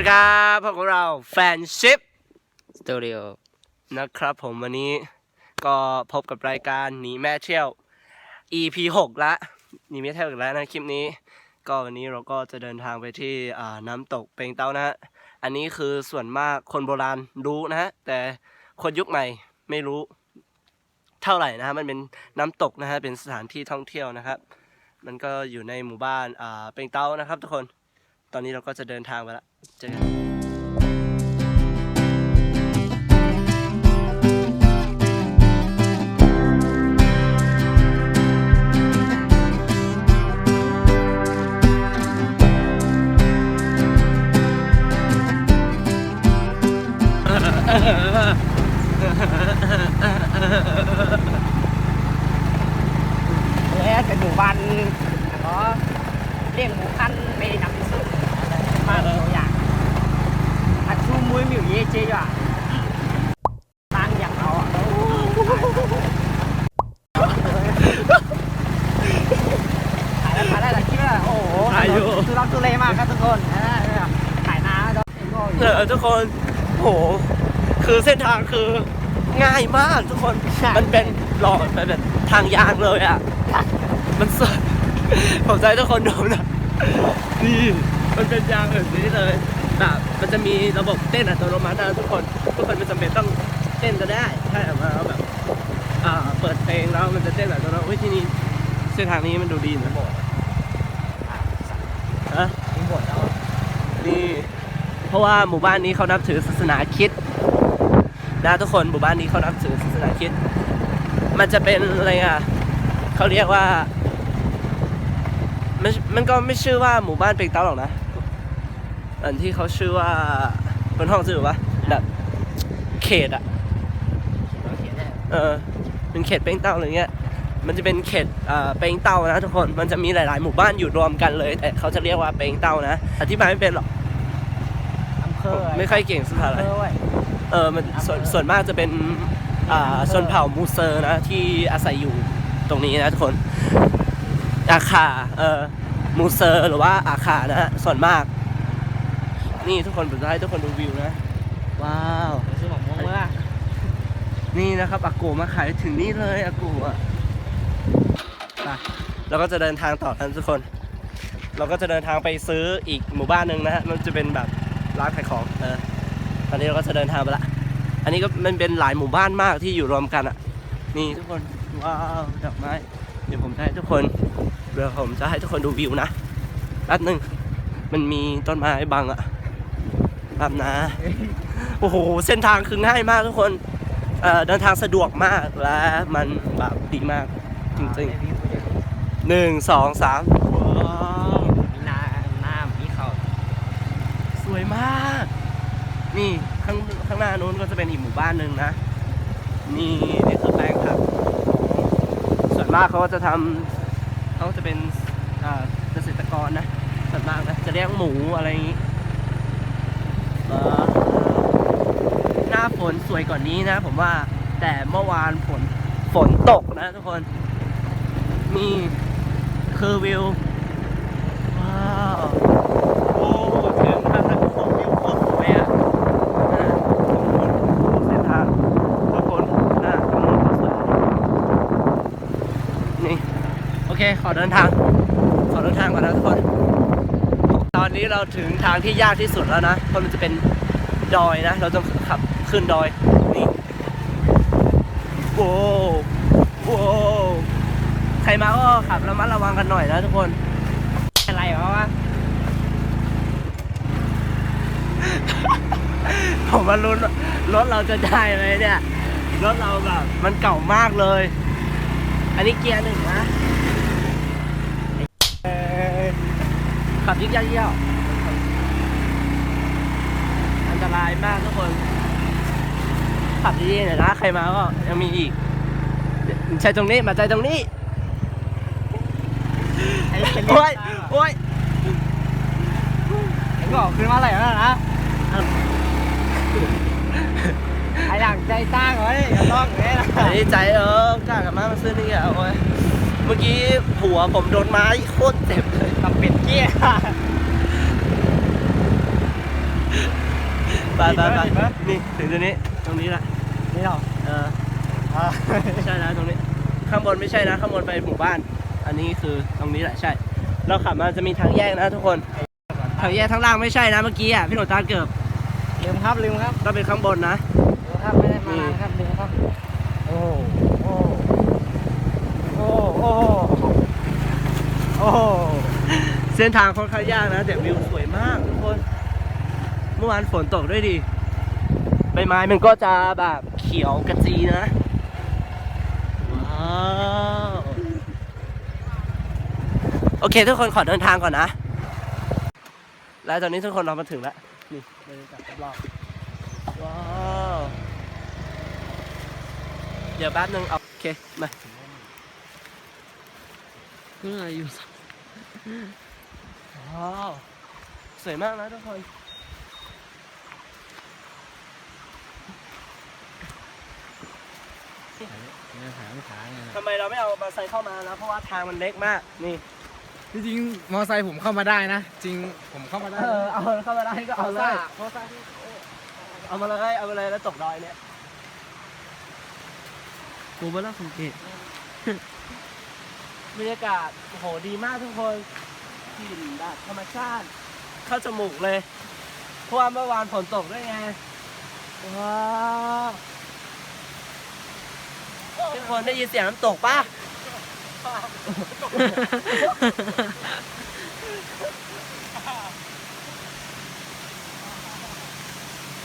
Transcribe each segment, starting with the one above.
ดีครับพวกเราแฟนชิพสตูดิโอนะครับผมวันนี้ก็พบกับรายการหนีแม่เที่ยว EP 6ละหนีแม่เที่ยวอีกแล้วนะคลิปนี้ ก็วันนี้เราก็จะเดินทางไปที่น้ำตกเปงเต้านะฮะอันนี้คือส่วนมากคนโบราณรู้นะฮะแต่คนยุคใหม่ไม่รู้เท่าไหร่นะฮะมันเป็นน้ำตกนะฮะเป็นสถานที่ท่องเที่ยวนะครับ มันก็อยู่ในหมู่บ้านอ่าเปงเต้านะครับ ทุกคน ตอนนี้เราก็จะเดินทางไปละเจอกันและเป็นหมู่บ้านแล้วก็เลี้ยงหมูคันไปนำ ไปสู่มาตัวอย่างอัดชูมวยมิวเย่เจ๊อะตั้งอย่างเราอะถ่ายแล้วถ่ายได้แต่คิดว่าโอ้โหทุลักทุเลมากครับทุกคนถ่ายน้าแล้วเออทุกคนโหคือเส้นทางคือง่ายมากทุกคนมันเป็นหลอดมันเป็นทางยางเลยอะ มันสดผมใจทุกคนดูนะนี่ มันเป็นยางแบบนี้เลยแบบมันจะมีระบบเต้นอัตโนมัตินะทุกคนทุกคนไม่จำเป็นต้องเต้นก็ได้แค่มาแบบอ่าเปิดเพลงแล้วมันจะเต้นอัตโนมัติเฮ้ยที่นี่เส้นทางนี้มันดูดีนะฮะมีบทแล้วนี่เพราะว่าหมู่บ้านนี้เขานับถือศาสนาคริดนะทุกคนหมู่บ้านนี้เขานับถือศาสนาคริดมันจะเป็นอะไรอะเขาเรียกว่ามันมันก็ไม่ชื่อว่าหมู่บ้านเป็งเต้าหรอกนะ อันที่เขาชื่อว่าเป็นห้องชื่อว่าแบบเขตอะเออเป็นเขตเป็งเต้าอะไรเงี้ยมันจะเป็นเขตเอ่อเป็งเต้านะทุกคน มันจะมีหลาย ๆ หมู่บ้านอยู่รวมกันเลย แต่เขาจะเรียกว่าเป็งเต้านะ อธิบายไม่เป็นหรอกอำเภอไม่ค่อยเก่งสุดท้ายอำเภอเว้ยเออ มันส่วนส่วนมากจะเป็นอ่าชนเผ่ามูเซอร์นะ ที่อาศัยอยู่ตรงนี้นะทุกคนอาคาเออมูเซอร์หรือว่าอาคานะฮะ ส่วนมาก นี่ทุกคนผมจะให้ทุกคนดูวิวนะ ว้าวซื้อหมกม่วงเมื่อนี่นะครับอากูมาขายถึงนี่เลยอากูอะไปเราก็จะเดินทางต่อกันทุกคน เราก็จะเดินทางไปซื้ออีกหมู่บ้านหนึ่งนะฮะมันจะเป็นแบบร้านขายของเออตอนนี้เราก็จะเดินทางไปละอันนี้ก็มันเป็นหลายหมู่บ้านมากที่อยู่รวมกันอะ นี่ทุกคนว้าวดอกไม้เดี๋ยวผมจะให้ทุกคนเดี๋ยวผมจะให้ทุกคนดูวิวนะแป๊บหนึงมันมีต้นไม้บังอะ แป๊บนะโอ้โหเส้นทางคือง่ายมากทุกคนเดินทางสะดวกมากและมันแบบดีมากจริงๆหนึ่งสองสามว้ามีนาหน้ามีเขาสวยมาก นี่ข้างข้างหน้านู้นก็จะเป็นอีกหมู่บ้านหนึ่งนะ นี่นี่คือแปลงผักส่วนมากเขาก็จะทำเขาจะเป็นเกษตรกรนะส่วนมากนะจะเลี้ยงหมูอะไรอย่างนี้ หน้าฝนสวยกว่านี้นะ ผมว่าแต่เมื่อวานฝนฝนตกนะทุกคนนี่คือวิว ว้าวโอ้ถึงทางนั้นโควิวโคตรสวยอะนะเส้นทางทุกคนนะทางนู้นก็สวยนี่ โอเค ขอเดินทาง ขอเดินทางก่อนนะทุกคน ตอนนี้ เราถึงทางที่ยากที่สุดแล้วนะ เพราะมันจะเป็นดอยนะ เราต้องขับขึ้นดอย นี่โว้โว้ใครมาก็ขับระมัดระวังกันหน่อยนะทุกคน อะไรวะวะผมมาลุ้นว่ารถเราจะได้ไหมเนี่ย รถเราแบบ มันเก่ามากเลย อันนี้เกียร์หนึ่งนะขับยึกยักเยี่ยวอันตรายมากทุกคน ขับดีๆหน่อยนะใครมาก็ยังมีอีกใช่ตรงนี้มาใจตรงนี้ไอ้เป็นโอ้ยโอ้ยไอ้บอกขึ้นมาอะไรแล้วนะไอ้หลังใจตั้งไว้อย่าต้องเลยนะไอ้ใจเออกล้ากลับมามาซื้อนี่อะโอ้ยเมื่อกี้หัวผมโดนไม้โคตรเจ็บเลยกับเป็ดเกี้ย ไปไปไปดีไหมนี่ถึงตรงนี้ตรงนี้แหละนี่เหรอเอออ่าไม่ใช่นะตรงนี้ ข้างบนไม่ใช่นะ ข้างบนไปหมู่บ้าน อันนี้คือตรงนี้แหละใช่ เราขับมาจะมีทางแยกนะทุกคนทางแยกทางล่างไม่ใช่นะเมื่อกี้อะพี่หนวดตาเกือบลืมครับลืมครับต้องเป็นข้างบนนะลืมครับไม่ได้มานานครับลืมครับโอ้โอ้โอ้โอ้โอ้เส้นทางค่อนข้างยากนะแต่วิวสวยมากทุกคน เมื่อวานฝนตกด้วยดิใบไม้มันก็จะแบบเขียวกระจีนะ ว้าว โอเค ทุกคนขอเดินทางก่อนนะ แล้วตอนนี้ทุกคนเรามาถึงแล้ว นี่บรรยากาศรอบว้าว เดี๋ยวแป๊บนึงเอาโอเค มาเมื่ออยู่ว้าว สวยมากนะทุกคน เนี่ยขาไม่ขาไงทำไมเราไม่เอามาใส่เข้ามานะเพราะว่าทางมันเล็กมาก นี่ที่จริงมอไซค์ผมเข้ามาได้นะ จริงผมเข้ามาได้เออ เอาเข้ามาได้ก็เอาเลยมอไซค์เอามาเลยเอามาเลยแล้วตกดอยเนี่ยกูไม่ต้องสังเกตบรรยากาศโอ้โหดีมากทุกคนกลิ่นแบบธรรมชาติ เข้าจมูกเลย เพราะว่าเมื่อวานฝนตกด้วยไงว้าว ทุกคนได้ยินเสียงน้ำตกปะ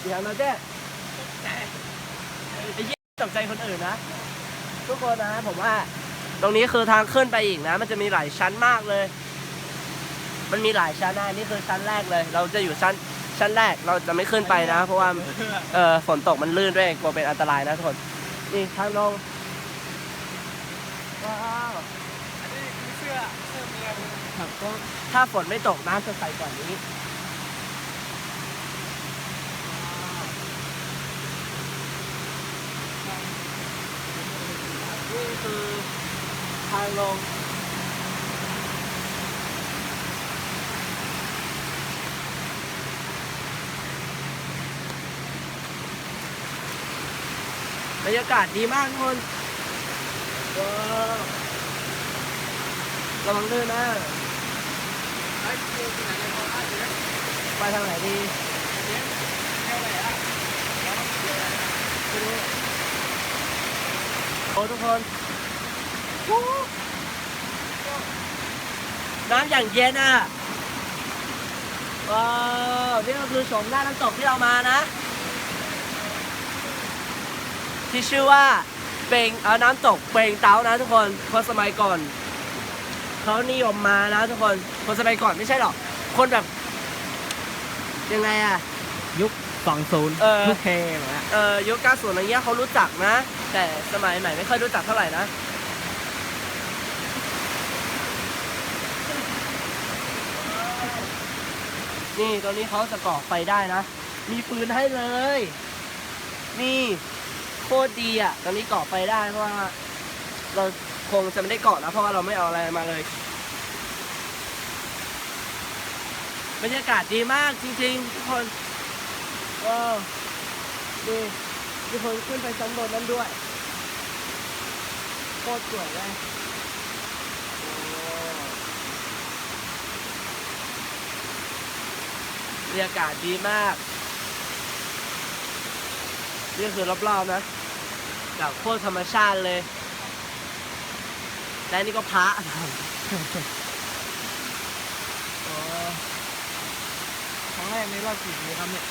เดี๋ยวนะเจ๊ไอ้ยี่ตกใจคนอื่นนะ ทุกคนนะผมว่า ตรงนี้คือทางขึ้นไปอีกนะ มันจะมีหลายชั้นมากเลย มันมีหลายชั้นนะนนี่คือชั้นแรกเลย เราจะอยู่ชั้นชั้นแรกเราจะไม่ขึ้นไปนะ เพราะว่าเออฝนตกมันลื่นด้วยกลัวเป็นอันตรายนะทุกคนนี่ทางลงว้าว อันนี้คือเสื้อเสื้อเมียผม ครับก็ถ้าฝนไม่ตกน้ำจะใสกว่านี้นี่คือทางลงบรรยากาศดีมากทุกคนว้าว ระวังด้วยนะไอ้เสื้อที่ไหนนมอไปทางไหนดีโอ้ทุกคนน้ำอย่างเย็นอะว้าวนี่ก็คือชมหน้าน้ำตกที่เรามานะ ที่ชื่อว่าเปงเออน้ำตกเปงเต้านะทุกคนคนสมัยก่อน เขานิยมมานะทุกคนคนสมัยก่อนไม่ใช่หรอก คนแบบ ยังไงอะยุคสองศูนย์เออ ยุคเคแบบนี้เอ่อยุค90อะไรเงี้ยเขารู้จักนะ แต่สมัยใหม่ไม่ค่อยรู้จักเท่าไหร่นะนี่ตอนนี้เขาจะก่อไฟได้นะ มีปืนให้เลย นี่โคตรดีอะตอนนี้ก่อไฟได้เพราะว่า เราค งจะไม่ได้เกาะนะเพราะว่าเราไม่เอาอะไรมาเลยบรรยากาศดีมากจริงๆทุกคนว้าวดูมีคนขึ้นไปชั้นบนนั้นด้วยโคตรสวยเลยบรรยากาศดีมากนี่คือรอบๆนะแบบโคตรธรรมชาติเลย และนี่ก็พระโอ้ครั้งแรกในรอบกี่ปีครับเนี่ย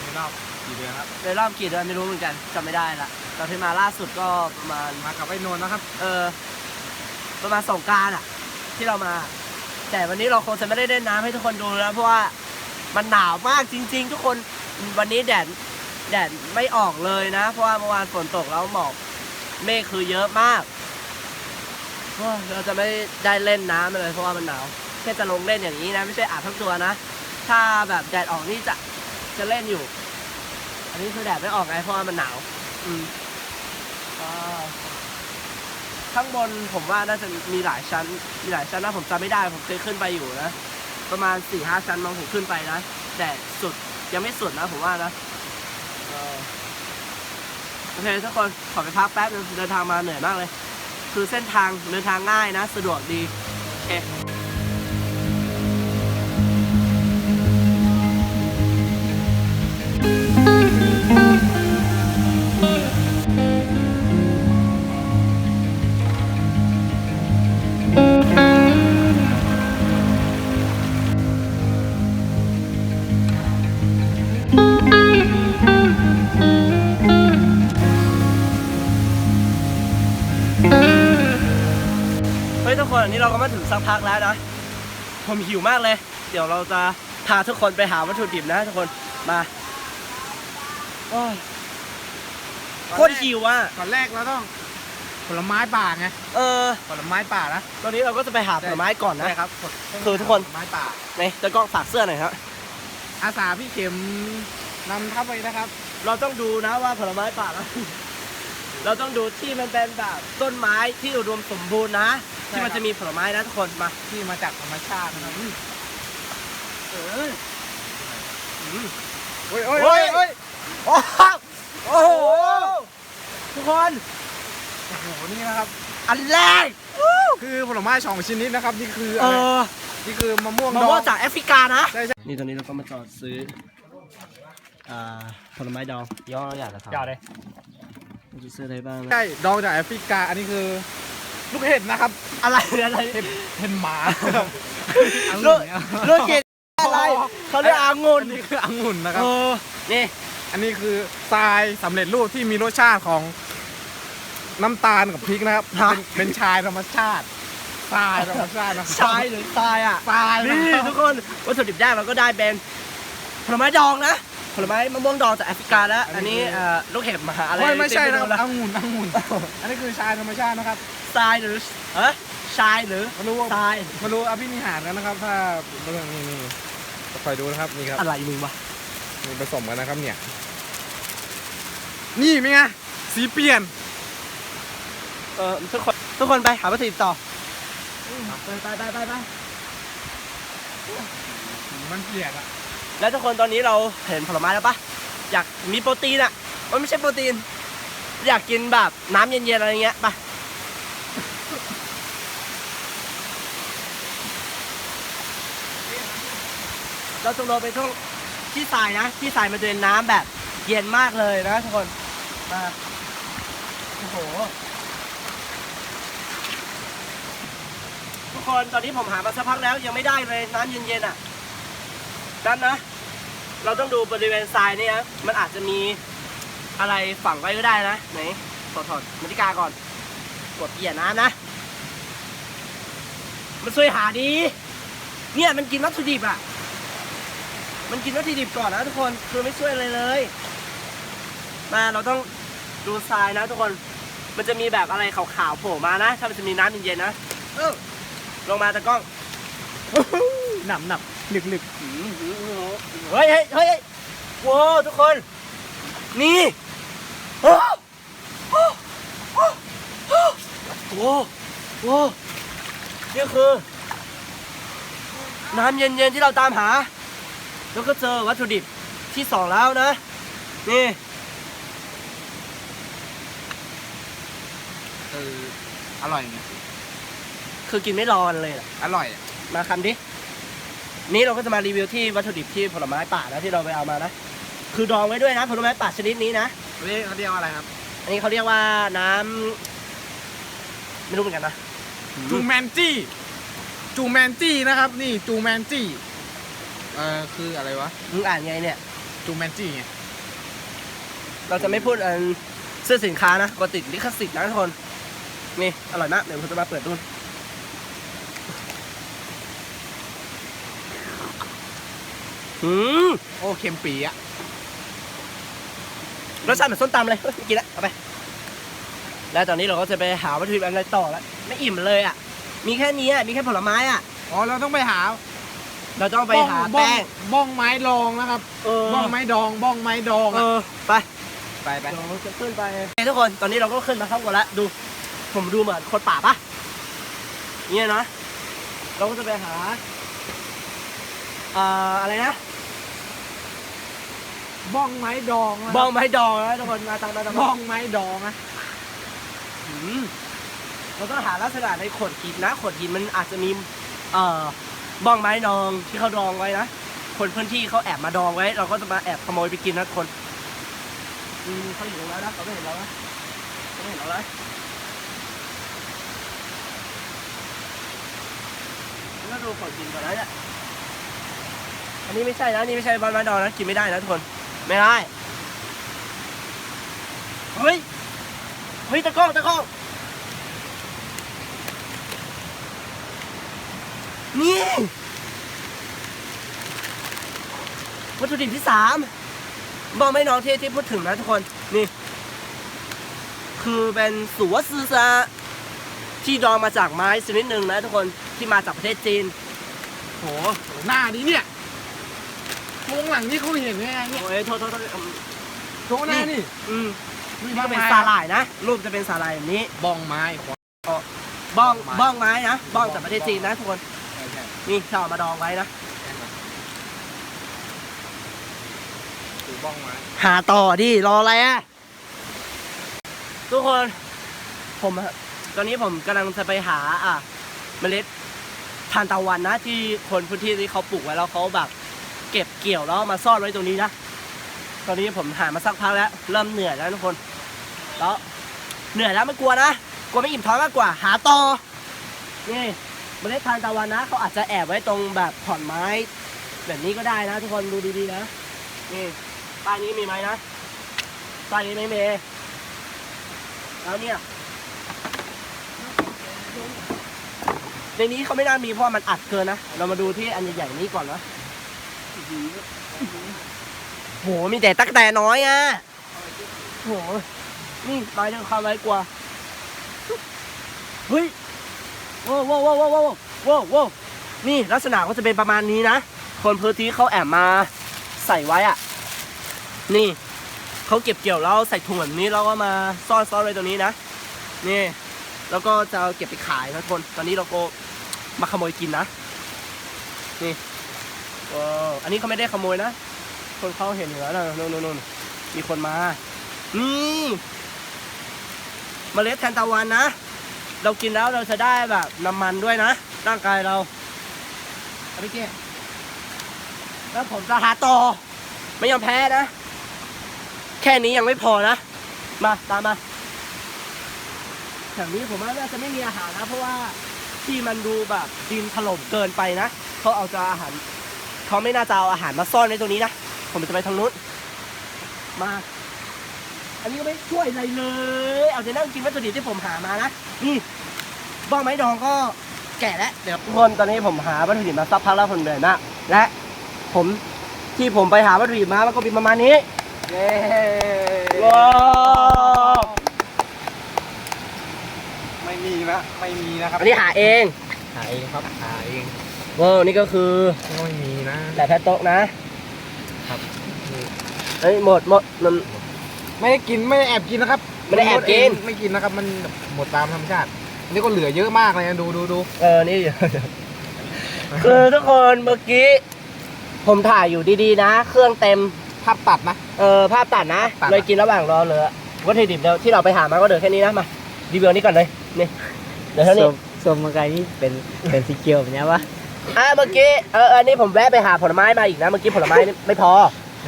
ในรอบกี่เดือนครับในรอบกี่เดือนไม่รู้เหมือนกันจำไม่ได้ละตอนที่มาล่าสุดก็ประมาณมากับไอ้นนท์นะครับ เออประมาณสงกรารอะที่เรามา แต่วันนี้เราคงจะไม่ได้เล่นน้ำให้ทุกคนดูแล้วเพราะว่ามันหนาวมากจริง ๆ ทุกคนวันนี้แดดแดดไม่ออกเลยนะ เพราะว่าเมื่อวานฝนตกแล้วหมอกเมฆคือเยอะมากโอ้ย เราจะไม่ได้เล่นน้ำเลยเพราะว่ามันหนาวแค่จะลงเล่นอย่างนี้นะ ไม่ใช่อาบทั้งตัวนะ ถ้าแบบแดดออกนี่จะจะเล่นอยู่ อันนี้คือแดดไม่ออกไงเพราะว่ามันหนาว อืมข้างบนผมว่าน่าจะมีหลายชั้น มีหลายชั้นนะผมจำไม่ได้ผมเคยขึ้นไปอยู่นะ ประมาณสี่ห้าชั้นมองผมขึ้นไปนะ แต่สุดยังไม่สุดนะผมว่านะโอเคทุกคนขอไปพักแป๊บนึงเดินทางมาเหนื่อยมากเลย คือเส้นทางเดินทางง่ายนะ สะดวกดี โอเค สักพักแล้วนะ ผมหิวมากเลย เดี๋ยวเราจะพาทุกคนไปหาวัตถุดิบนะทุกคน มาโอ้ยโคตรหิวอะ ก่อนแรกเราต้องผลไม้ป่าไงเออ ผลไม้ป่านะตอนนี้เราก็จะไปหาผลไม้ก่อนนะใช่ครับคือทุกคน ผลไม้ป่านี่ตะกล้องฝากเสื้อหน่อยครับอาสาพี่เข็มนำทัพไปนะครับ เราต้องดูนะว่าผลไม้ป่าเราเราต้องดูที่มันเป็นแบบต้นไม้ที่อุดมสมบูรณ์นะใช่ ที่มันครับจะมีผลไม้นะทุกคนมาที่มาจากธรรมชาตินะครับเอออืมโอ้ยโอ้ยโอ้โอ้ยยโอ้โหโอ้โหทุกคนโอ้โหนี่นะครับ อันแรกคือผลไม้สองชนิดนะครับนี่คือเออะไรอนี่คือมะม่วงมะดอม่วงงจากแอฟริกานะใช่ใช่นี่ตอนนี้เราก็มาจอดซื้ออ่าผลไม้ดองย่ออยากจะทำยอดเลยเราจะซื้ออะไรบ้างนะใช่ดองจากแอฟริกาอันนี้คือ ลูกเห็ดนะครับ อะไรอะไรเห็ดเห็ดหมาลูกลูกเกดอะไรเขาเรียกอางุ่นอันนี้คือองุ่นนะครับเออนี่อันนี้คือทรายสำเร็จรูปที่มีรสชาติของน้ำตาลกับพริกนะครับฮะเป็นเป็นชายธรรมชาติทรายธรรมชาตินะครับชายหรือทรายอะทรายนี่ะครับทุกคนวัตถุดิบแรกเราก็ได้เป็นผลไม้ดองนะ ผลไม้มะม่วงดองจากแอฟริกาแล้ว อันนี้เอ่อลูกเห็บมาอะไรไม่ไม่ใช่เต็นะปคหมรับดแล้วองุ่นองุ่นอันนี้คือชายธรรมชาตินะครับทรายหรือเอะชายหรือมารู้ว่าทรายมารู้อภินิหารกันนะครับ ถ้าเรื่องนี้นี่คอยดูนะครับนี่ครับอะไรมึงวะมีผสมกันนะครับเนี่ย นี่เป็นไงสีเปลี่ยน เออทุกคนทุกคนไปหาวัตถุดิบต่อไปไปไปไปไปมันเปลี่ยนอะ แล้วทุกคนตอนนี้เราเห็นผลไม้แล้วปะอยากมีโปรตีนอะมันไม่ใช่โปรตีน อยากกินแบบน้ำเย็นๆอะไรเงี้ยไปเราจะลงไปท่องที่ทรายนะ ที่ทรายมันจะเป็นน้ำแบบเย็นมากเลยนะทุกคนมาโอ้โหทุกคนตอนนี้ผมหามาสักพักแล้วยังไม่ได้เลยน้ำเย็นๆอะดันนะ เราต้องดูบริเวณทรายนี่นะมันอาจจะมีอะไรฝังไว้ก็ได้นะไหนถอดถอดนาฬิกาก่อนกดเปลี่ยนน้ำนะ มันช่วยหาดี เนี่ยมันกินวัตถุดิบอะ มันกินวัตถุดิบก่อนนะทุกคนคือไม่ช่วยอะไรเลยมาเราต้องดูทรายนะทุกคน มันจะมีแบบอะไรขาวๆโผล่มานะ ถ้ามันจะมีน้ำเย็นๆนะลงมาตะกล้องหนับหนับ หลึกหลึกเฮ้ยเฮ้ยเฮ้ยโว้วทุกคน นี่โอ้โอ้โอ้โอ้โว้โว้นี่คือ น้ำเย็นๆที่เราตามหา แล้วก็เจอวัตถุดิบที่สองแล้วนะ นี่เอออร่อยไงคือกินไม่รอเลยล่ะอร่อยอะมาคำดิ นี่เราก็จะมารีวิวที่วัตถุดิบที่ผลไม้ป่านะที่เราไปเอามานะ คือดองไว้ด้วยนะผลไม้ป่าชนิดนี้นะเขาเรียกเขาเรียกว่าอะไรครับ อันนี้เขาเรียกว่าน้ำไม่รู้เหมือนกันนะจูแมนจี้ จูแมนจี้นะครับ นี่จูแมนจี้เอ่อคืออะไรวะมึงอ่านไงเนี่ย จูแมนจี้ไงเราจะไม่พูดอันเสื้อสินค้านะกดติดลิขสิทธิ์นะทุกคน นี่อร่อยมากเดี๋ยวผมจะมาเปิดดู อืมโอ้เค็มปีอะรสชาติเหมือนส้มตำเลยเฮ้ยไม่กินแล้วเอาไป แล้วตอนนี้เราก็จะไปหาวัตถุดิบอะไรต่อแล้วไม่อิ่มเลยอะ มีแค่นี้อะมีแค่ผลไม้อะ อ๋อเราต้องไปหาเราต้องไปหาบ้องแป้งบ้องไม้ดองนะครับ เออบ้องไม้ดอง บ้องไม้ดองเออะอไปไปไปเดี๋ยวเราจะขึ้นไปเฮ้ยทุกคนตอนนี้เราก็ขึ้นมาข้างบนแล้วดูผมดูเหมือนคนป่าปะเนี่ยนะเราก็จะไปหาอ่าอะไรนะม บ้องไม้ดองนะบ้องไม้ดองนะทุกคนมาตามมาตามบ้มาองไม้ดองนะอืมเราต้องหาลักษณะในโขดหินนะโขดหินมันอาจจะมีเอ่อบ้องไม้ดองที่เขาดองไว้นะคนพื้นที่เขาแอบมาดองไว้ เราก็จะมาแอบขโมยไปกินนะทุกคนอืมเขาอยู่ตรงนั้นนะเขาไม่เห็นเรานะเขาไม่เห็นเราเลยแล้วดูโขดหินก่อนนะเนี่ยอันนี้ไม่ใช่นะอันนี่ไม่ใช่บ้านไม้ดองนะกินไม่ได้นะทุกคน ไม่ได้ เฮ้ย เฮ้ยตะก้องตะก้อง นี่ วัตถุดิบที่สามบอกไม่น้องที่ที่พูดถึงนะทุกคน นี่ คือเป็นสัวซือซาที่ดองมาจากไม้ชนิดหนึ่งนะทุกคนที่มาจากประเทศจีน โห หน้านี้เนี่ย โครงหลังนี่เขาเห็นไงเนี่ยโอ้ยโทษโทษโทษอืมโครงหน้านี่อืมมีนี่ก็เป็นสาหร่ายนะ รูปจะเป็นสาหร่ายแบบนี้ บ้องไม้ขวา บ้องบ้องไม้นะ บ้องจากประเทศจีนนะทุกคน ใช่ใช่นี่ชอบมาดองไว้นะ คือบ้องไม้หาต่อดิ รออะไรอะ ทุกคน ผมอะตอนนี้ผมกำลังจะไปหา อะ เมล็ดทานตะวันนะ ที่คนพื้นที่ที่เขาปลูกไว้แล้วเขาแบบ เก็บเกี่ยวแล้วมาซ่อนไว้ตรงนี้นะ ตอนนี้ผมหามาสักพักแล้ว เริ่มเหนื่อยแล้วทุกคน แล้วเหนื่อยแล้วไม่กลัวนะ กลัวไม่อิ่มท้องมากกว่า หาต่อ นี่เมล็ดทานตะวันนะเขาอาจจะแอบไว้ตรงแบบขอนไม้ แบบนี้ก็ได้นะ ทุกคนดูดีๆนะ นี่ป้ายนี้มีไหมนะป้ายนี้ไม่มีแล้วเนี่ยในนี้เขาไม่น่ามีเพราะมันอัดเกินนะ เรามาดูที่อันใหญ่ๆนี้ก่อนนะ โห มีแต่ตักแต่น้อยอะโห นี่ไม้เดินเข้าไว้กลัวเฮ้ยโว้วโว้วโว้วโว้วโว้วโว้วโว้วนี่ลักษณะก็จะเป็นประมาณนี้นะ คนพื้นที่เขาแอบมาใส่ไว้อะ นี่เขาเก็บเกี่ยวแล้วใส่ถุงแบบนี้แล้วก็มาซ่อนซ่อนไว้ตรงนี้นะ นี่ แล้วก็จะเก็บไปขายนะทุกคน ตอนนี้เราก็มาขโมยกินนะ นี่ ว้าวอันนี้เขาไม่ได้ขโมยนะ คนเขาเห็นอยู่แล้วนะนู่นนู่นมีคนมา นี่เมล็ดแทนตะวันนะ เรากินแล้วเราจะได้แบบน้ำมันด้วยนะ ร่างกายเราเอาไปเก็บแล้วผมจะหาต่อ ไม่ยอมแพ้นะ แค่นี้ยังไม่พอนะ มาตามมาแถวนี้ผมว่าน่าจะไม่มีอาหารนะ เพราะว่าที่มันดูแบบดินถล่มเกินไปนะเขาเอาจะอาหาร เขาไม่น่าจะเอาอาหารมาซ่อนในตรงนี้นะ ผมจะไปทางนู้น มา อันนี้ก็ไม่ช่วยอะไรเลย เอาจะนั่งกินวัตถุดิบที่ผมหามานะ นี่บ้องไม้ดองก็แก่แล้ว เดี๋ยวทุกคนตอนนี้ผมหาวัตถุดิบมาสักพักแล้วผมเหนื่อยมาก และผมที่ผมไปหาวัตถุดิบมา มันก็เป็นประมาณนี้เย้ว้าวไม่มีนะ ไม่มีนะครับอันนี้หาเอง หาเองครับ หาเอง ว้าวนี่ก็คือไม่มีนะแต่แพทโต๊ะนะ ครับเฮ้ยหมดหมดมันไม่ได้กินไม่ได้แอบกินนะครับไม่ได้แอบกินไม่กินนะครับ มันหมดตามธรรมชาติอันนี่ก็เหลือเยอะมากเลยนะดูดูดูเออนี่คือทุกคนเมื่อกี้ ผมถ่ายอยู่ดีๆนะ เครื่องเต็มภาพตัดนะเออภาพตัดนะตัดอะเลยกินระหว่างรอเหลือวัตถุดิบเดียวที่เราไปหามาก็เดือแค่นี้นะมารีวิวนี้ก่อนเลยนี่เดี๋ยวเท่านี้ส้มมังกรนี่เป็นเป็นสีเขียวแบบเนี้ยวะ อะเมื่อกี้เออเออนี่ผมแวะไปหาผลไม้มาอีกนะเมื่อกี้ผลไม้นี่ไม่พอ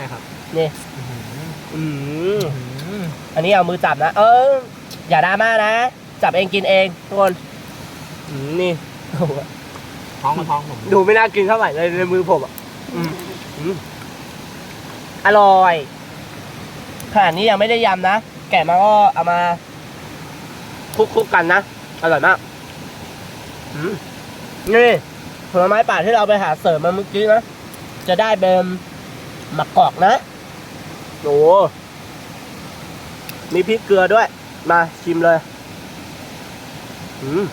นะครับนี่อืมอันนี้เอามือจับนะ เออ อย่าดราม่านะ จับเองกินเองทุกคนอืมนี่โอ้โหท้องกับท้องผมดูไม่น่ากินเท่าไหร่เลยในมือผมอะอืมอืมอร่อยขนาดนี้ยังไม่ได้ยำนะ แกะมาก็เอามาคลุกๆกันนะ อร่อยมาก อืมนี่ ผลไม้ป่าที่เราไปหาเสริมมาเมื่อกี้นะ จะได้เป็นมะกอกนะโอ้มีพริกเกลือด้วย มาชิมเลยอืม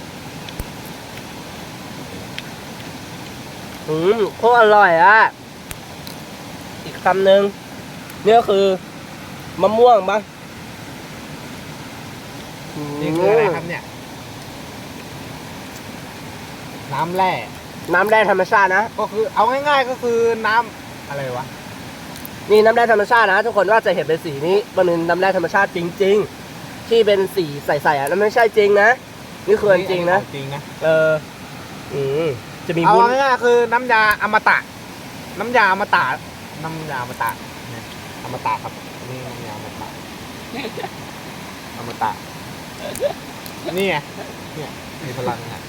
อืมโคตรอร่อยอะ อีกคำหนึ่งนี่ก็คือมะม่วงปะนี่คืออะไรครับเนี่ย น้ำแร่ น้ำแร่ธรรมชาตินะ ก็คือเอาง่าย ๆ ก็คือน้ำอะไรวะ นี่น้ำแร่ธรรมชาตินะ ทุกคนว่าจะเห็นเป็นสีนี้มันเป็นน้ำแร่ธรรมชาติจริง ๆ ที่เป็นสีใสๆอะนั่นไม่ใช่จริงนะนี่คืออันจริงนะจริงนะเอออืมจะมีเอาวุ้นง่ายๆคือน้ำยาอมตะ น้ำยาอมตะ น้ำยาอมตะเนี่ยอมตะครับนี่น้ำยาอมตะอมตะนี่ไงเนี่ยมีพลังอะ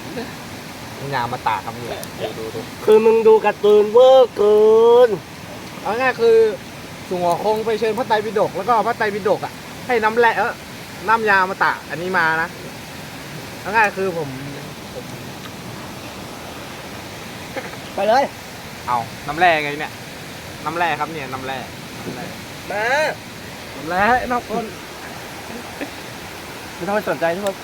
น้ำยาอมตะครับเนี่ยดูดูดูคือมึงดูการ์ตูนเวอร์เกินเอาง่ายๆคือสุงหัวคงไปเชิญพระไตรปิฎกแล้วก็พระไตรปิฎกอะให้น้ำแร่เออน้ำยาอมตะอันนี้มานะเอาง่ายๆคือผมผมไปเลย เอาน้ำแร่ไงเนี่ยน้ำแร่ครับเนี่ยน้ำแร่น้ำแร่มาน้ำแร่นอกคนไม่ต้องไปสนใจทุกคน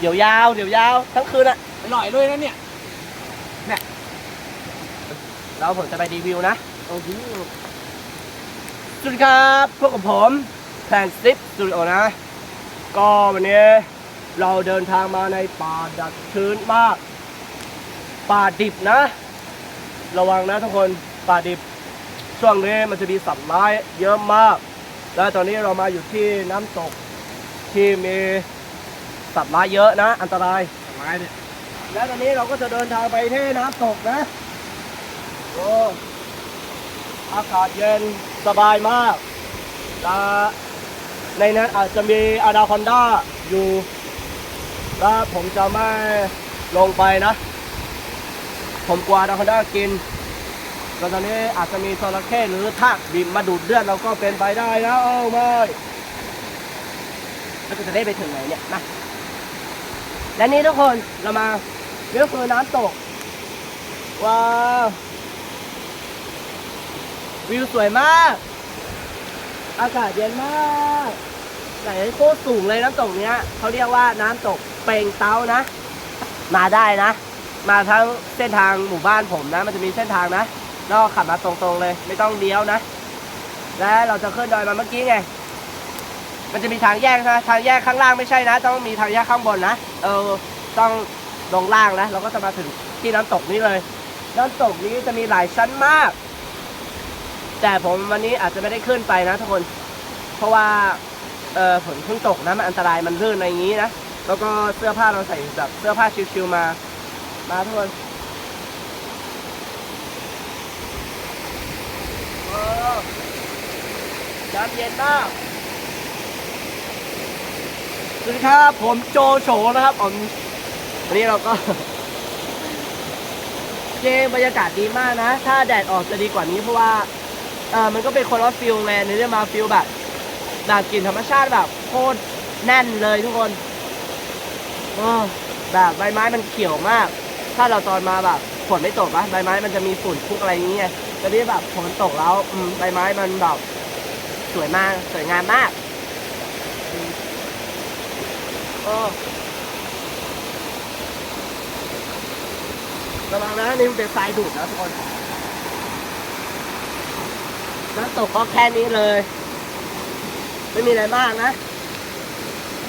เดี๋ยวยาว เดี๋ยวยาวทั้งคืนอะ อร่อยด้วยนะเนี่ยเราผมจะไปรีวิวนะโอเคสวัสดีครับพวกกับผมแพนซิปสตูดิโอนะ ก็วันนี้เราเดินทางมาในป่าดักชื้นมาก ป่าดิบนะ ระวังนะทุกคนป่าดิบ ช่วงนี้มันจะมีสัตว์ร้ายเยอะมาก และตอนนี้เรามาอยู่ที่น้ำตกที่มีสัตว์ร้ายเยอะนะ อันตรายไม้เนี่ย และตอนนี้เราก็จะเดินทางไปที่น้ำตกนะ โอ้อากาศเย็นสบายมากและในนั้นอาจจะมีอนาคอนดาอยู่และผมจะไม่ลงไปนะ ผมกลัวอนาคอนดากินแล้วตอนนี้อาจจะมีจระเข้หรือทากบินมาดูดเลือดเราก็เป็นไปได้นะโอ้ไม่แล้วจะได้ไปถึงไหนเนี่ยนะและนี่ทุกคนเรามา นี่ก็คือน้ำตก ว้าว วิวสวยมาก อากาศเย็นมากไหลโคตรสูงเลยน้ำตกเนี้ยเขาเรียกว่าน้ำตกเปงเต้านะ มาได้นะ มาทั้งเส้นทางหมู่บ้านผมนะ มันจะมีเส้นทางนะแล้วก็ขับมาตรงๆเลย ไม่ต้องเลี้ยวนะ และเราจะขึ้นดอยมาเมื่อกี้ไง มันจะมีทางแยกนะ ทางแยกข้างล่างไม่ใช่นะ ต้องมีทางแยกข้างบนนะ เออ ต้อง ลงล่างแล้วเราก็จะมาถึงที่น้ำตกนี้เลยน้ำตกนี้จะมีหลายชั้นมาก แต่ผมวันนี้อาจจะไม่ได้ขึ้นไปนะทุกคน เพราะว่าเออฝนเพิ่งตกนะมันอันตรายมันลื่นอะไรอย่างนี้นะแล้วก็เสื้อผ้าเราใส่แบบเสื้อผ้าชิวๆมา มาทุกคนน้ำเย็นมากสวัสดีครับผมโจโฉนะครับผม วันนี้เราก็เจบรรยากาศดีมากนะ ถ้าแดดออกจะดีกว่านี้เพราะว่าเออมันก็เป็นคนละฟิลไงนี่จะมาฟิลแบบแบบกลิ่นธรรมชาติแบบโคตรแน่นเลยทุกคนอแบบใบไม้มันเขียวมาก ถ้าเราตอนมาแบบฝนไม่ตกนะใบไม้มันจะมีฝุ่นคุกอะไรอย่างเงี้ยแต่นี่แบบฝนตกแล้วอืมใบไม้มันแบบสวยมากสวยงามมาก โอ้ ระวังนะนี่มันเป็นทรายดูดนะทุกคนน้ำตกก็แค่นี้เลย ไม่มีอะไรมากนะ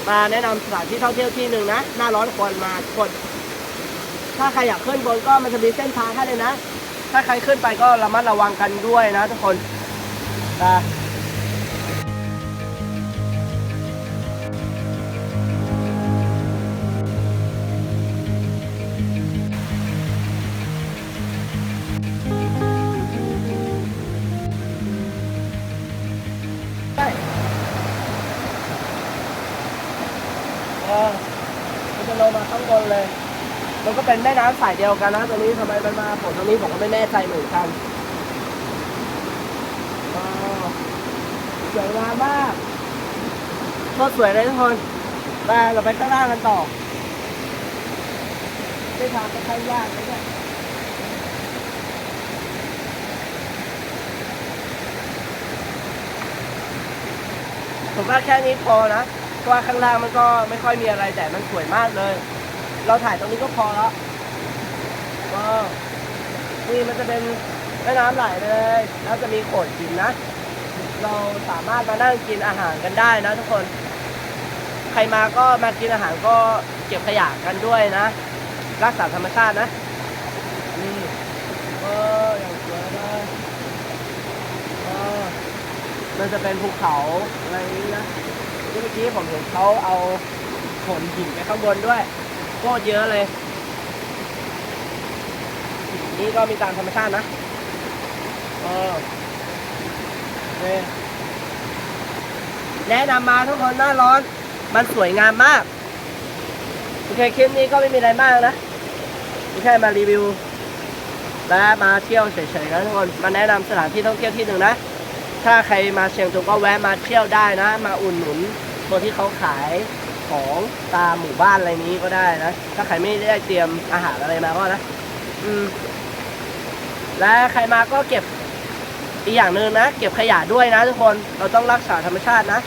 มาแนะนำสถานที่ท่องเที่ยวที่หนึ่งนะหน้าร้อนควรมาทุกคน ถ้าใครอยากขึ้นบนก็มันจะมีเส้นทางให้เลยนะ ถ้าใครขึ้นไปก็ระมัดระวังกันด้วยนะทุกคนนะ น้ำสายเดียวกันนะตรงนี้ทำไมมันมาผลตรงนี้ผมก็ไม่แน่ใจเหมือนกันสวยงามมากโคตรสวยเลยทุกคนไปเราไปข้างล่างกันต่อได้ทางก็ใช้ยากนะเนี่ยผมว่าแค่นี้พอนะเพราะว่าข้างล่างมันก็ไม่ค่อยมีอะไรแต่มันสวยมากเลย เราถ่ายตรงนี้ก็พอแล้ว นี่มันจะเป็นแม่น้ำไหลเลย แล้วจะมีโขดหินนะ เราสามารถมานั่งกินอาหารกันได้นะทุกคน ใครมาก็มากินอาหารก็เก็บขยะกันด้วยนะ รักษาธรรมชาตินะ นี่เอออย่างสวยเลยเออมันจะเป็นภูเขาอะไรนี้นะที่เมื่อกี้ผมเห็นเขาเอาขนหินไปข้างบนด้วยโคตรเยอะเลย นี่ก็มีตามธรรมชาตินะเออโอเคแนะนำมาทุกคนหน้าร้อน มันสวยงามมาก โอเคคลิปนี้ก็ไม่มีอะไรมากนะแค่มารีวิว และมาเที่ยวเฉยๆนะทุกคน มาแนะนำสถานที่ท่องเที่ยวที่หนึ่งนะ ถ้าใครมาเชียงตุงก็แวะมาเที่ยวได้นะ มาอุ่นหนุนตัวที่เขาขายของตามหมู่บ้านอะไรนี้ก็ได้นะ ถ้าใครไม่ได้เตรียมอาหารอะไรมาก็นะ อืม และใครมาก็เก็บอีกอย่างหนึ่งนะ เก็บขยะด้วยนะทุกคนเราต้องรักษาธรรมชาตินะ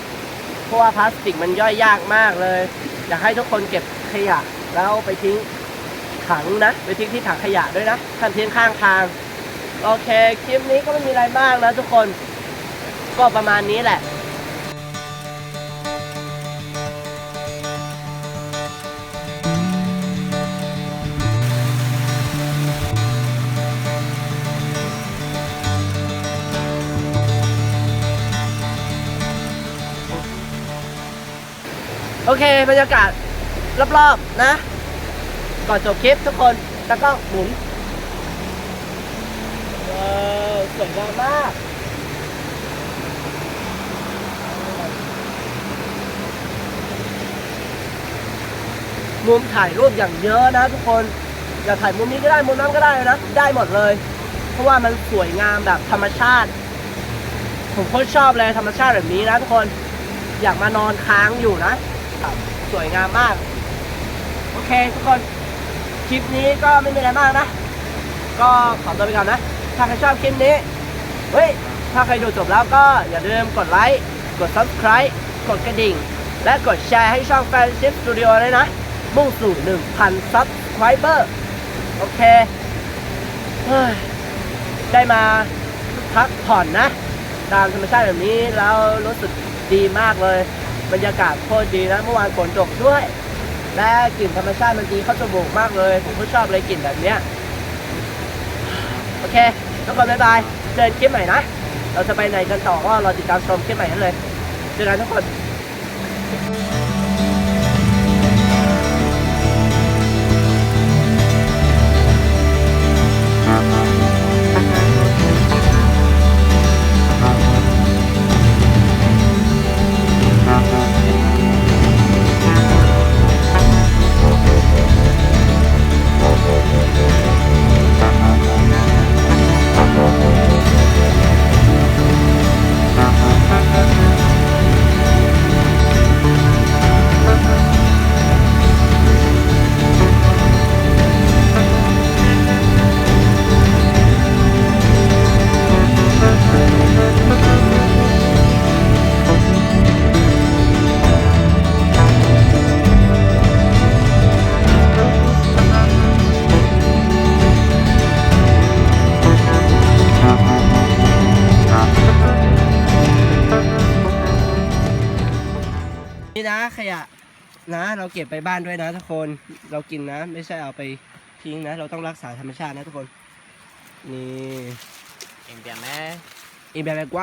เพราะว่าพลาสติกมันย่อยยากมากเลย อยากให้ทุกคนเก็บขยะแล้วไปทิ้งถังนะ ไปทิ้งที่ถังขยะด้วยนะท่านทิ้งข้างทาง โอเค คลิปนี้ก็ไม่มีอะไรมากนะทุกคน ก็ประมาณนี้แหละ โอเคบรรยากาศรอบๆนะ ก่อนจบคลิปทุกคนแล้วก็หมุนว้าวสวยงามมากมุมถ่ายรูปอย่างเยอะนะทุกคนอยากถ่ายมุมนี้ก็ได้มุมนั้นก็ได้นะ ได้หมดเลย เพราะว่ามันสวยงามแบบธรรมชาติ ผมโคตรชอบเลยธรรมชาติแบบนี้นะทุกคนอยากมานอนค้างอยู่นะ ครับสวยงามมาก โอเคทุกคน คลิปนี้ก็ไม่มีอะไรมากนะ ก็ขอตัวไปก่อนนะ ถ้าใครชอบคลิปนี้ เฮ้ย ถ้าใครดูจบแล้วก็อย่าลืมกดไลค์ กด subscribe กดกระดิ่ง และกดแชร์ให้ช่องแฟนชิปสตูดิโอเลยนะ มุ่งสู่ 1,000 subscriber โอเค เฮ้ย ได้มาพักผ่อนนะ ตามธรรมชาติแบบนี้แล้วรู้สึกดีมากเลย บรรยากาศโคตรดีนะเมื่อวานฝนตกด้วย และกลิ่นธรรมชาติมันดีเข้าจมูกมากเลย ผมก็ชอบเลยกลิ่นแบบเนี้ยโอเคทุกคนบ๊ายบายเจอกันคลิปใหม่นะ เราจะไปไหนกันต่อก็รอติดตามชมคลิปใหม่กันเลยเจอกันทุกคนนี่ เราเก็บไปบ้านด้วยนะทุกคนเรากินนะ ไม่ใช่เอาไปทิ้งนะ เราต้องรักษาธรรมชาตินะทุกคนนี่เอ็งเป